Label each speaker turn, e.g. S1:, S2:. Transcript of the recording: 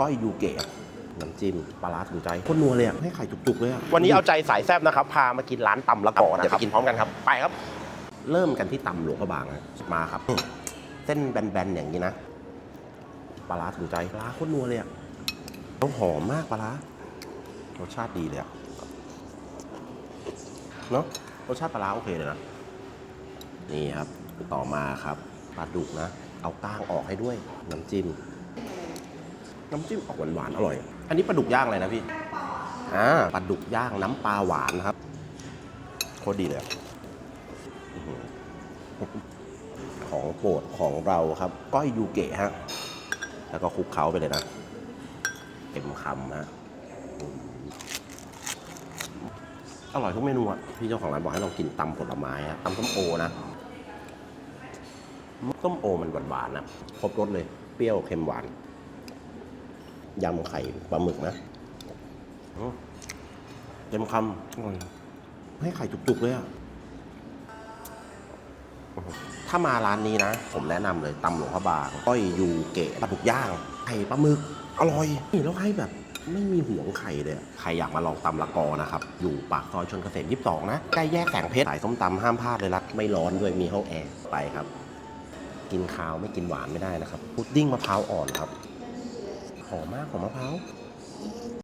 S1: ก้อยยูเกะน้ำจิ้มปลาร้าถึงใจโคตรนัวเลยอะให้ไข่จุกๆเลยอะ
S2: วันนี้เอาใจสายแซบนะครับ พามากินร้านตำละกอนะ
S1: เดี๋ยว
S2: ค
S1: ไป
S2: รับ
S1: กินพร้อมกันครับ
S2: ไปครับ
S1: เริ่มกันที่ตำหลวงพระบางนะมาครับ เส้นแบนๆอย่างนี้นะปลาร้าถึงใจปลาร้าโคตรนัวเลยอะต้องหอมมากปลาร้ารสชาติดีเลยอะเนาะรสชาติปลาร้าโอเคเลยนะนี่ครับต่อมาครับปลาดุกนะ เอาก้างออกให้ด้วยน้ำจิ้ม น้ำจิ้มออกหวานๆอร่อย อันนี้ปลาดุกย่างอะไรนะพี่อ่าปลาดุกย่างน้ำปลาหวานครับโคตรดีเลยอะของโปรดของเราครับ ก้อยยูเกะฮะ แล้วก็คลุกเคล้าไปเลยนะเต็มคำฮะอืมอร่อยทุกเมนูอะพี่เจ้าของร้านบอกให้ลองกินตำผลไม้อะตำส้มโอนะส้มโอมันหวานๆนะครบรสเลย เปรี้ยวเค็มหวาน ยำไข่ปลาหมึกนะอืมเต็มคำอร่อยให้ไข่จุกๆเลยอะถ้ามาร้านนี้นะ ผมแนะนำเลยตำหลวงพระบางก้อยยูเกะปลาดุกย่างไข่ปลาหมึก อร่อยนี่แล้วให้แบบไม่มีห่วงไข่เลยอะใครอยากมาลองตำละกอนะครับ อยู่ปากซอยชนเกษม 22 นะ ใกล้แยกแสงเพชรสายส้มตำห้ามพลาดเลยรัดไม่ร้อนด้วยมีห้องแอร์ไปครับ กินข้าวไม่กินหวานไม่ได้นะครับ พุดดิ้งมะพร้าวอ่อนครับ หอมมากของมะพร้าว